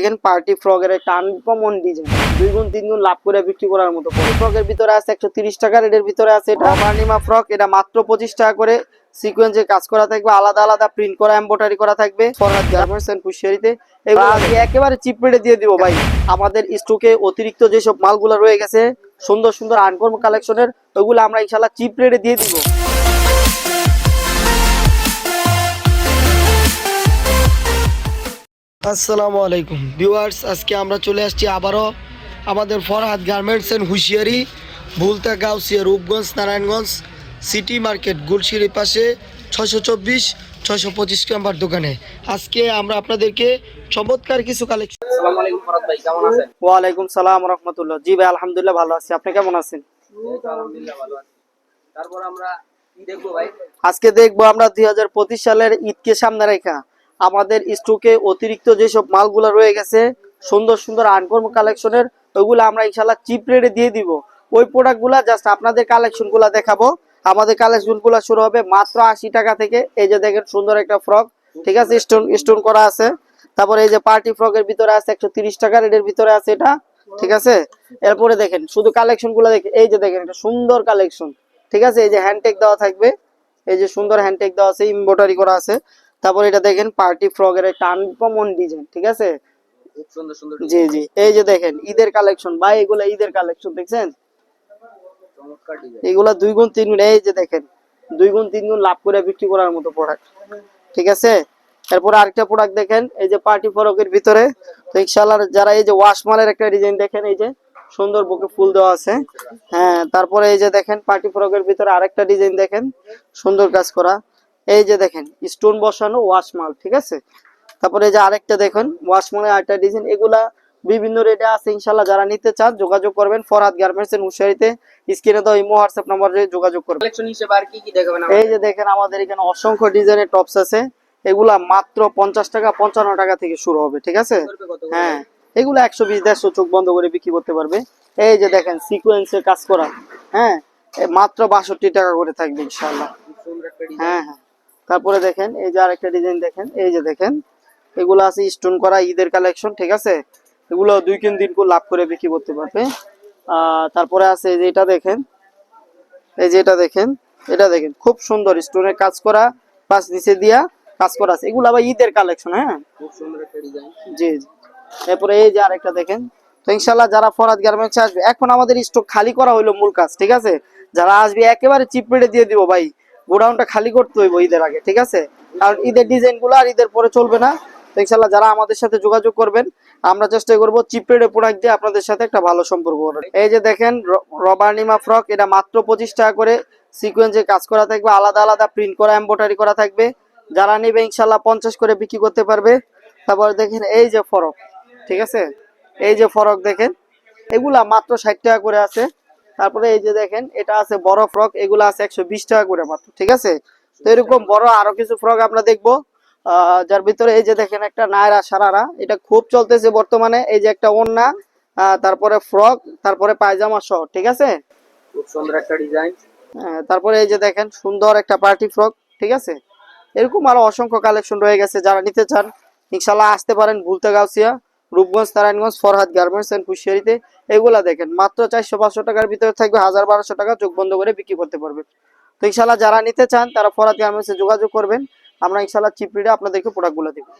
দেখেন পার্টি ফ্রকের একটা uncommon design দুই গুণ তিন গুণ লাভ করে বিক্রি করার মতো। ফ্রকের ভিতরে আছে একশো তিরিশ টাকা রেটের ভিতরে আছে এটা অমার্নিমা ফ্রক এটা মাত্র পঁচিশ টাকা করে। সিকোয়েন্সে কাজ করা থাকবে আলাদা আলাদা প্রিন্ট করা এম্বোটারি করা থাকবে। ফরহাদ গার্মেন্টস এন্ড কুশিয়ারিতে এগুলো আমি একেবারে চিপ রেটে দিয়ে দিব ভাই। আমাদের স্টকে অতিরিক্ত যেসব মালগুলো রয়ে গেছে সুন্দর সুন্দর আনকর্ম কালেকশনের ওগুলো আমরা ইনশাল্লাহ চিপ রেটে দিয়ে দিব। আসসালামু আলাইকুম। ভিউয়ার্স আজকে আমরা চলে আসছি আবারও আমাদের ফরহাদ গার্মেন্টস এন্ড হুঁশিয়ারি ভুলতা গাউসিয়া রূপগঞ্জ নারায়ণগঞ্জ সিটি মার্কেট গুলশিরির পাশে ছশো চব্বিশ ছশো পঁচিশ নাম্বার দোকানে। আজকে আমরা আপনাদেরকে চমৎকার কিছু কালেকশন আসসালামু আলাইকুম ফরাদ ভাই কেমন আছেন? ওয়ালাইকুম সালাম রহমতুল্লাহ। জি ভাই আলহামদুলিল্লাহ ভালো আছি। আপনি কেমন আছেন? এই তো আলহামদুলিল্লাহ ভালো আছি। তারপর আমরা কি দেখব ভাই? আজকে দেখব আমরা দুই হাজার পঁচিশ সালের ঈদকে সামনে রেখা। আমাদের স্টকে অতিরিক্ত যেসব মালগুলো রয়ে গেছে, সুন্দর সুন্দর আনকর্ম কালেকশনের ওইগুলো আমরা ইনশাল্লাহ চিপ রেটে দিয়ে দিব। ওই প্রোডাক্টগুলা জাস্ট আপনাদের কালেকশনগুলা দেখাবো। আমাদের কালেকশনগুলা শুরু হবে মাত্র আশি টাকা থেকে। এই যে দেখেন সুন্দর একটা ফ্রক ঠিক আছে? স্টোন স্টোন করা আছে। তারপরে এই যে পার্টি ফ্রকের ভিতরে আছে একশো তিরিশ টাকা রেটের ভিতরে আছে এটা, ঠিক আছে? এরপরে দেখেন, শুধু কালেকশনগুলো দেখেন এই যে দেখেন একটা সুন্দর কালেকশন ঠিক আছে? এই যে হ্যান্ডটেক দেওয়া থাকবে। এই যে সুন্দর হ্যান্ডটেক দেওয়া আছে এমব্রয়ডারি করা আছে। তারপর এটা দেখেন পার্টি ফ্রকের একটা আনকমন ডিজাইন ঠিক আছে? জি জি এই যে দেখেন ঈদের কালেকশন ভাই এগুলো ঈদের কালেকশন দেখছেন? এগুলা দুই গুণ তিন গুণ এই যে দেখেন দুই গুণ তিন গুণ লাভ করে বিক্রি করার মতো প্রোডাক্ট ঠিক আছে? এরপর আরেকটা প্রোডাক্ট দেখেন এই যে পার্টি ফরকের ভিতরে তো ইনশাআল্লাহ যারা এই যে ওয়াশমালের একটা ডিজাইন দেখেন এই যে সুন্দর বুকে ফুল দেওয়া আছে হ্যাঁ তারপরে এই যে দেখেন পার্টি ফরকের ভিতরে আরেকটা ডিজাইন দেখেন সুন্দর কাজ করা এই যে দেখেন স্টোন বসানো ওয়াশমাল ঠিক আছে? তারপরে এই যে আরেকটা দেখেন ওয়াশমালের আরেকটা ডিজাইন এগুলা বিভিন্ন রেটে আছে ইনশাল্লাহ যারা নিতে চান যোগাযোগ করবেন ফরহাদ গার্মেন্টস এর উশারিতে স্ক্রিনে তো ইমো হোয়াটসঅ্যাপ নম্বরে যোগাযোগ করবেন। কালেকশন হিসেবে আর কি কি দেখাবেন এই যে দেখেন আমাদের এখানে অসংখ্য ডিজাইনের টপস আছে এগুলা মাত্র পঞ্চাশ টাকা পঞ্চান্ন টাকা থেকে শুরু হবে ঠিক আছে? হ্যাঁ এগুলো একশো বিশ দেড়শো চোখ বন্ধ করে বিক্রি করতে পারবে। এই যে দেখেন সিকোয়েন্সে কাজ করা হ্যাঁ মাত্র বাষট্টি টাকা করে থাকবে ডিজাইন হ্যাঁ হ্যাঁ। তারপরে দেখেন এই যে আরেকটা ডিজাইন দেখেন এই যে দেখেন এগুলো আছে স্টোন করা ঈদের কালেকশন ঠিক আছে? এগুলো দুই তিন দিন করে লাভ করে বিক্রি করতে পারবে। তারপরে আছে এই যে এটা দেখেন এই যে এটা দেখেন এটা দেখেন খুব সুন্দর স্টোনের কাজ করা প্লাস নিচে দিয়া কাজ করা আছে। এগুলো আবার ঈদের কালেকশন হ্যাঁ? খুব সুন্দর একটা ডিজাইন জি জি। এরপরে এই যে আরেকটা দেখেন তো ইনশাল্লাহ যারা ফরাদ গার্মেন্টসে আসবে এখন আমাদের স্টক খালি করা হইল মূল কাজ ঠিক আছে? যারা আসবে একেবারে চিপ রেটে দিয়ে দিব ভাই। গোডাউনটা খালি করতে হইব ঈদের আগে, ঠিক আছে? কারণ ঈদের ডিজাইনগুলো আর ঈদের পরে চলবে না। ইনশাল্লাহ যারা আমাদের সাথে যোগাযোগ করবেন, আমরা চেষ্টা করব চিপ রেটে প্রোডাক্ট দিয়ে আপনাদের সাথে একটা ভালো সম্পর্ক করার। এই যে দেখেন রবার্নিমা ফ্রক এটা মাত্র পঁচিশ টাকা করে সিকোয়েন্সে কাজ করা থাকবে, আলাদা আলাদা প্রিন্ট করা এম্বোটারি করা থাকবে। যারা নেবে ইনশাল্লাহ পঞ্চাশ করে বিক্রি করতে পারবে। তারপরে দেখেন, এই যে ফরক, ঠিক আছে? এই যে ফরক দেখেন, এগুলা মাত্র ষাট টাকা করে আছে। তারপরে এই যে দেখেন এটা আছে বড় ফ্রক এগুলা আছে একশো বিশ টাকা করে মাত্র ঠিক আছে? তো এরকম বড় আরও কিছু ফ্রক আমরা দেখব। যার ভিতরে এই যে দেখেন একটা নায়রা সারারা এটা খুব চলতেছে বর্তমানে এই যে একটা ওন্না তারপরে ফ্রক তারপরে পায়জামা সহ ঠিক আছে? খুব সুন্দর একটা ডিজাইন। হ্যাঁ, তারপরে এই যে দেখেন সুন্দর একটা পার্টি ফ্রক ঠিক আছে? এরকম আরও অসংখ্য কালেকশন রয়ে গেছে যারা নিতে চান ইনশাল্লাহ আসতে পারেন ভুলতে গাউসিয়া রূপগঞ্জ, নারায়ণগঞ্জ, ফরহাদ গার্মেন্টস এন্ড কুশিয়ারিতে এগুলা দেখেন। মাত্র চারশো পাঁচশো টাকার ভিতরে থাকবে হাজার বারোশো টাকা চোখ বন্ধ করে বিক্রি করতে পারবেন। তো ইনশাল্লাহ যারা নিতে চান, তারা ফরহাদ গার্মেন্টসে যোগাযোগ করবেন। আমরা ইনশাল্লাহ চিপ রেটে আপনাদেরকে প্রোডাক্টগুলো দেবো।